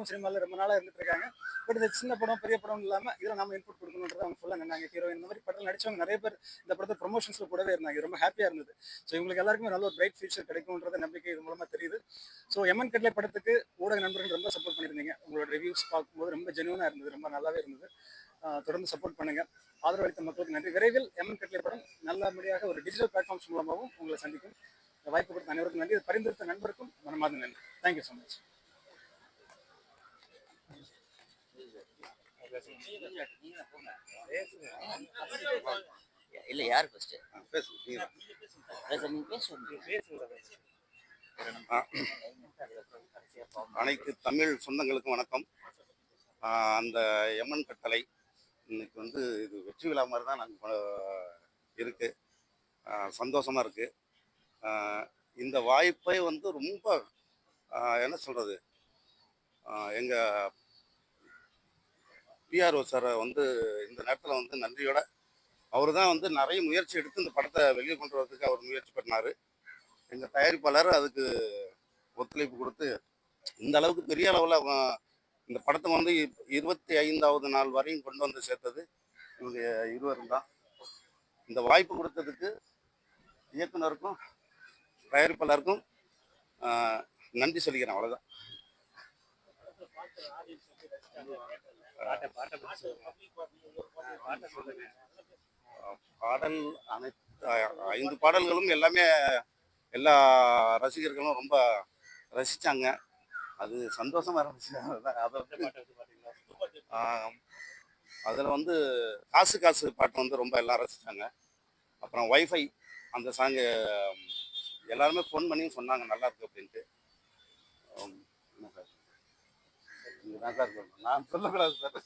சினிமாவில் ரொம்ப நாளாக இருந்துட்டு இருக்காங்க பட் இந்த சின்ன படம் பெரிய படம் இல்லாமல் இதில் நம்ம இன்புட் கொடுக்கணுன்றது அவங்க ஃபுல்லாக நின்னாங்க. ஹீரோயின் இந்த மாதிரி படத்தில் நடிச்சவங்க நிறைய பேர் இந்த படத்தை ப்ரொமோஷன்ஸில் கூடவே இருந்தாங்க. ரொம்ப ஹாப்பியாக இருந்தது. ஸோ இவங்களுக்கு எல்லாருக்குமே நல்ல ஒரு பிரைட் ஃபியூச்சர் கிடைக்கும்ன்றத நம்பிக்கை இது மூலமாக தெரியுது. ஸோ எமன் கட்லை படத்துக்கு ஊடக நண்பர்கள் ரொம்ப சப்போர்ட் பண்ணியிருந்தீங்க. உங்களோட ரிவ்யூஸ் பார்க்கும்போது ரொம்ப ஜெனுவனாக இருந்தது. ரொம்ப நல்லாவே இருந்தது. தொடர்ந்து சப்போர்ட் பண்ணுங்க. ஆதரவு அளித்த மக்களுக்கு நன்றி. விரைவில் எமன் கட்லை படம் நல்லபடியாக ஒரு டிஜிட்டல் பிளாட்ஃபார்ம்ஸ் மூலமாகவும் உங்களை சந்திக்கும். வாய்ப்பு கொடுத்த அனைவருக்கும் நன்றி. பரிந்துரைத்த நண்பருக்கும் மனமார்ந்த நன்றி. தேங்க்யூ ஸோ மச் இல்ல யார் ஃபர்ஸ்ட் பேசுங்க அனைத்து தமிழ் சொந்தங்களுக்கும் வணக்கம். அந்த எமன் கட்டளை இன்னைக்கு வந்து இது வெற்றி விழா மாதிரி தான் நாங்கள் இருக்கு. சந்தோஷமாக சந்தோஷமா இருக்கு. இந்த வாய்ப்பை வந்து ரொம்ப என்ன சொல்றது? எங்கள் பிஆர்ஓ சாரை வந்து இந்த நேரத்தில் வந்து நன்றியோட அவர் தான் வந்து நிறைய முயற்சி எடுத்து இந்த படத்தை வெளியே கொண்டு வரதுக்கு அவர் முயற்சி பண்ணார். எங்கள் தயாரிப்பாளர் அதுக்கு ஒத்துழைப்பு கொடுத்து இந்த அளவுக்கு பெரிய அளவில் இந்த படத்தை வந்து இருபத்தி ஐந்தாவது நாள் வரையும் கொண்டு வந்து சேர்த்தது இவங்க இருவரும் தான். இந்த வாய்ப்பு கொடுத்ததுக்கு இயக்குனருக்கும் தயாரிப்பாளருக்கும் நன்றி சொல்லிக்கிறேன் அவ்வளோதான் பாடல் அனைத்து ஐந்து பாடல்களும் எல்லாமே எல்லா ரசிகர்களும் ரொம்ப ரசித்தாங்க அது சந்தோஷமாக இருந்துச்சு. அதை அதில் வந்து காசு காசு பாட்டு வந்து ரொம்ப எல்லாம் ரசித்தாங்க அப்புறம் வைஃபை அந்த சாங்கு எல்லாருமே ஃபோன் பண்ணியும் சொன்னாங்க நல்லா இருக்கு அப்படின்ட்டு. ஆம், சார் தான் சார் சொல்லணும் நான் சொல்லக்கூடாது சார்.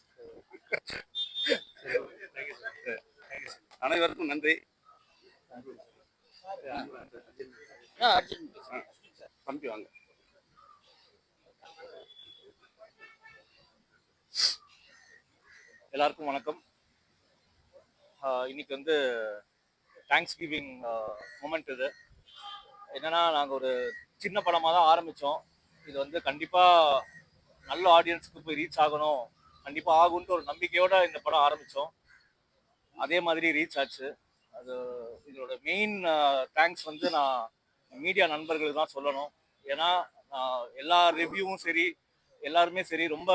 அனைவருக்கும் நன்றி. அர்ஜுன் வாங்க. எல்லாருக்கும் வணக்கம். இன்னைக்கு வந்து தேங்க்ஸ் கிவிங் மூமெண்ட் இது. என்னன்னா நாங்கள் ஒரு சின்ன படமாக தான் ஆரம்பித்தோம் இது வந்து கண்டிப்பாக நல்ல ஆடியன்ஸுக்கு போய் ரீச் ஆகணும். கண்டிப்பாக ஆகும்ட்டு ஒரு நம்பிக்கையோட இந்த படம் ஆரம்பித்தோம் அதே மாதிரி ரீச் ஆச்சு. அது இதோட மெயின் தேங்க்ஸ் வந்து நான் மீடியா நண்பர்களுக்கு தான் சொல்லணும். ஏன்னா எல்லா ரிவ்யூவும் சரி எல்லாருமே சரி ரொம்ப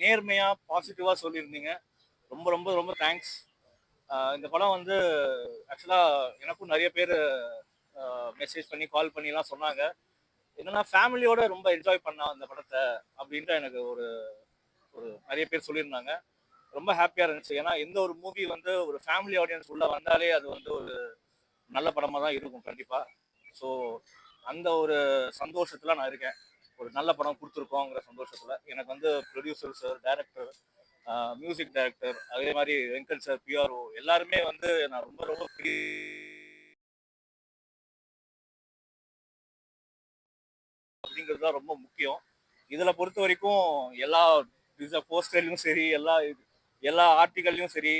நேர்மையாக பாசிட்டிவாக சொல்லியிருந்தீங்க. ரொம்ப ரொம்ப ரொம்ப தேங்க்ஸ் இந்த படம் வந்து ஆக்சுவலாக எனக்கும் நிறைய பேர் மெசேஜ் பண்ணி கால் பண்ணிலாம் சொன்னாங்க. என்னன்னா ஃபேமிலியோட ரொம்ப என்ஜாய் பண்ணா அந்த படத்தை அப்படின்ட்டு எனக்கு ஒரு ஒரு நிறைய பேர் சொல்லியிருந்தாங்க. ரொம்ப ஹாப்பியாக இருந்துச்சு. ஏன்னா எந்த ஒரு மூவி வந்து ஒரு ஃபேமிலி ஆடியன்ஸ் உள்ள வந்தாலே அது வந்து ஒரு நல்ல படமாக தான் இருக்கும் கண்டிப்பாக ஸோ அந்த ஒரு சந்தோஷத்தில் நான் இருக்கேன். ஒரு நல்ல படம் கொடுத்துருக்கோங்கிற சந்தோஷத்தில். எனக்கு வந்து producer sir director music director அதே மாதிரி வெங்கட் சார் பிஆர்ஓ எல்லாருமே வந்து நான் ரொம்ப ரொம்ப அப்படிங்கிறது தான் ரொம்ப முக்கியம். இதில் பொறுத்த வரைக்கும் எல்லா போஸ்டர்லையும் சரி எல்லா எல்லா ஆர்டிகல்லையும் சரி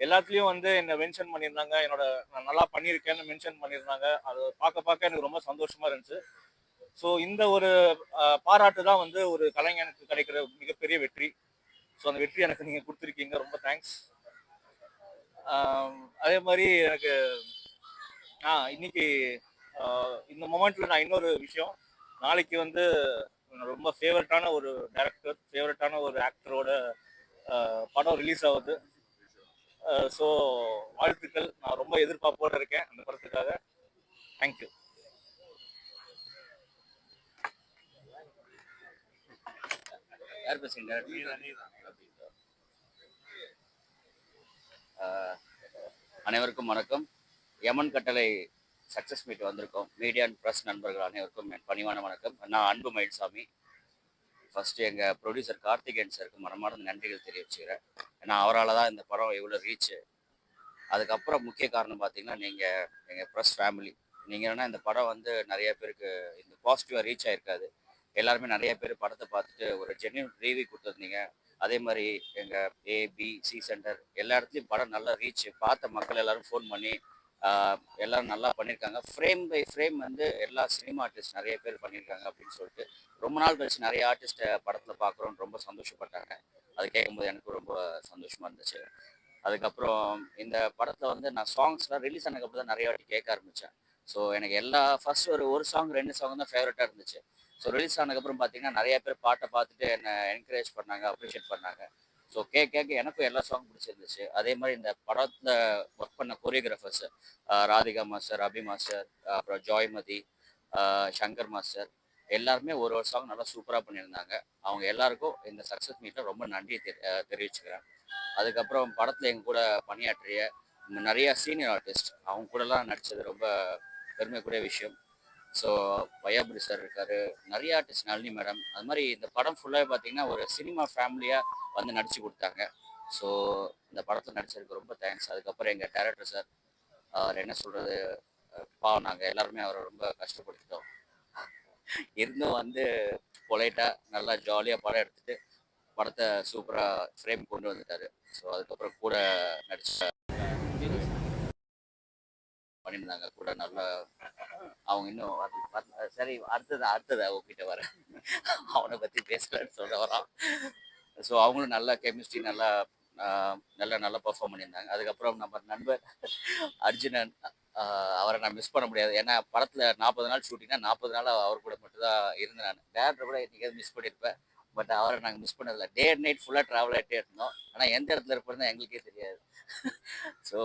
எல்லாத்துலேயும் வந்து என்னை மென்ஷன் பண்ணியிருந்தாங்க. என்னோட நான் நல்லா பண்ணியிருக்கேன்னு மென்ஷன் பண்ணியிருந்தாங்க. அது பார்க்க பார்க்க எனக்கு ரொம்ப சந்தோஷமாக இருந்துச்சு. ஸோ இந்த ஒரு பாராட்டு தான் வந்து ஒரு கலைஞனுக்கு கிடைக்கிற மிகப்பெரிய வெற்றி. ஸோ அந்த வெற்றி எனக்கு நீங்கள் கொடுத்துருக்கீங்க. ரொம்ப தேங்க்ஸ் அதே மாதிரி எனக்கு ஆ இன்னைக்கு இந்த மொமெண்ட்ல நான் இன்னொரு விஷயம். நாளைக்கு வந்து ரொம்ப ஃபேவரட்டான ஒரு டேரக்டர் ஃபேவரட்டான ஒரு ஆக்டரோட படம் ரிலீஸ் ஆகுது. ஸோ வாழ்த்துக்கள். நான் ரொம்ப எதிர்பார்ப்போடு இருக்கேன் அந்த படத்துக்காக. தேங்க்யூ யார் பேசுறீங்க? அனைவருக்கும் வணக்கம். யமன் கட்டளை சக்ஸஸ் மீட் வந்திருக்கோம். மீடியா அண்ட் ப்ரெஸ் நண்பர்கள் அனைவருக்கும் என் பணிவான வணக்கம். நான் அன்பு மயில்சாமி. ஃபஸ்ட்டு எங்கள் ப்ரொடியூசர் கார்த்திகேயன் சாருக்கு மனமார்ந்த நன்றிகள் தெரிவிச்சுக்கிறேன். ஏன்னா அவரால் தான் இந்த படம் இவ்வளோ ரீச் அதுக்கப்புறம் முக்கிய காரணம் பார்த்தீங்கன்னா நீங்கள் எங்கள் ப்ரெஸ் ஃபேமிலி நீங்கள் என்னன்னா இந்த படம் வந்து நிறைய பேருக்கு இந்த பாசிட்டிவாக ரீச் ஆகிருக்காது எல்லாருமே நிறைய பேர் படத்தை பார்த்துட்டு ஒரு ஜென்யூன் ரிவ்யூ கொடுத்துருந்தீங்க. அதே மாதிரி எங்கள் ஏ பி சி சென்டர் எல்லா இடத்துலையும் படம் நல்லா ரீச் பார்த்த மக்கள் எல்லாரும் ஃபோன் பண்ணி எல்லாரும் நல்லா பண்ணியிருக்காங்க ஃப்ரேம் பை ஃப்ரேம் வந்து எல்லா சினிமா ஆர்டிஸ்ட் நிறைய பேர் பண்ணியிருக்காங்க அப்படின்னு சொல்லிட்டு ரொம்ப நாள் கழிச்சு நிறைய ஆர்டிஸ்ட்டை படத்தில் பார்க்குறோன்னு ரொம்ப சந்தோஷப்பட்டாங்க. அது கேட்கும்போது எனக்கு ரொம்ப சந்தோஷமாக இருந்துச்சு. அதுக்கப்புறம் இந்த படத்தில் வந்து நான் சாங்ஸ்லாம் ரிலீஸ் ஆனதுக்கப்புறம் தான் நிறைய வாட்டி கேட்க ஆரம்பித்தேன் ஸோ எனக்கு எல்லா ஃபர்ஸ்ட் ஒரு ஒரு சாங் ரெண்டு சாங் தான் ஃபேவரட்டாக இருந்துச்சு. ஸோ ரிலீஸ் ஆனதுக்கப்புறம் பார்த்தீங்கன்னா நிறைய பேர் பாட்டை பார்த்துட்டு என்னை என்கரேஜ் பண்ணாங்க அப்ரிஷியேட் பண்ணாங்க. ஸோ கேட்க கேட்க எனக்கும் எல்லா சாங் பிடிச்சிருந்துச்சு. அதே மாதிரி இந்த படத்தில் ஒர்க் பண்ண choreographers Radhika master Abhi master அப்புறம் ஜாய்மதி சங்கர் மாஸ்டர் எல்லாருமே ஒரு ஒரு சாங் நல்லா சூப்பராக பண்ணியிருந்தாங்க. அவங்க எல்லாருக்கும் இந்த சக்ஸஸ் மீட்டில் ரொம்ப நன்றி தெரி- தெரிவிச்சுக்கிறேன். அதுக்கப்புறம் படத்தில் எங்கள் கூட பணியாற்றிய நிறையா சீனியர் ஆர்டிஸ்ட் அவங்க கூடலாம் நடித்தது ரொம்ப பெருமைக்குரிய விஷயம். ஸோ வயாபுரி சார் இருக்காரு நிறைய ஆர்டிஸ்ட் நளினி மேடம் அது மாதிரி இந்த படம் ஃபுல்லாக பார்த்தீங்கன்னா ஒரு சினிமா ஃபேமிலியாக வந்து நடிச்சு கொடுத்தாங்க. ஸோ இந்த படத்தில் நடிச்சதுக்கு ரொம்ப தேங்க்ஸ் அதுக்கப்புறம் எங்கள் டேரக்டர் சார் அவர் என்ன சொல்கிறது பாவம் நாங்கள் எல்லாருமே அவரை ரொம்ப கஷ்டப்படுத்திட்டோம். இருந்தும் வந்து பொலைட்டாக நல்லா ஜாலியாக படம் எடுத்துட்டு படத்தை சூப்பராக ஃப்ரேம் கொண்டு வந்துட்டாரு. ஸோ அதுக்கப்புறம் கூட நடிச்ச பண்ணியிருந்தாங்க. கூட நல்லா அவங்க இன்னும் சரி அடுத்தது அடுத்தது அவங்ககிட்ட வரேன். அவனை பற்றி பேசலன்னு சொல்ல வரான். ஸோ அவங்களும் நல்லா கெமிஸ்ட்ரி நல்லா நல்லா நல்லா பெர்ஃபார்ம் பண்ணியிருந்தாங்க. அதுக்கப்புறம் நம்ம நண்பர் அர்ஜுனன் அவரை நான் மிஸ் பண்ண முடியாது. ஏன்னா படத்தில் நாற்பது நாள் ஷூட்டிங்னா நாற்பது நாள் அவர் கூட மட்டும்தான் இருந்தேன் நான். டேரக்டர் கூட என்றைக்காவது மிஸ் பண்ணியிருப்பேன் பட் அவரை நாங்கள் மிஸ் பண்ணதில்லை. டே அண்ட் நைட் ஃபுல்லாக ட்ராவல் ஆகிட்டே இருந்தோம். ஆனால் எந்த இடத்துல இருப்போம்னு எங்களுக்கே தெரியாது. ஸோ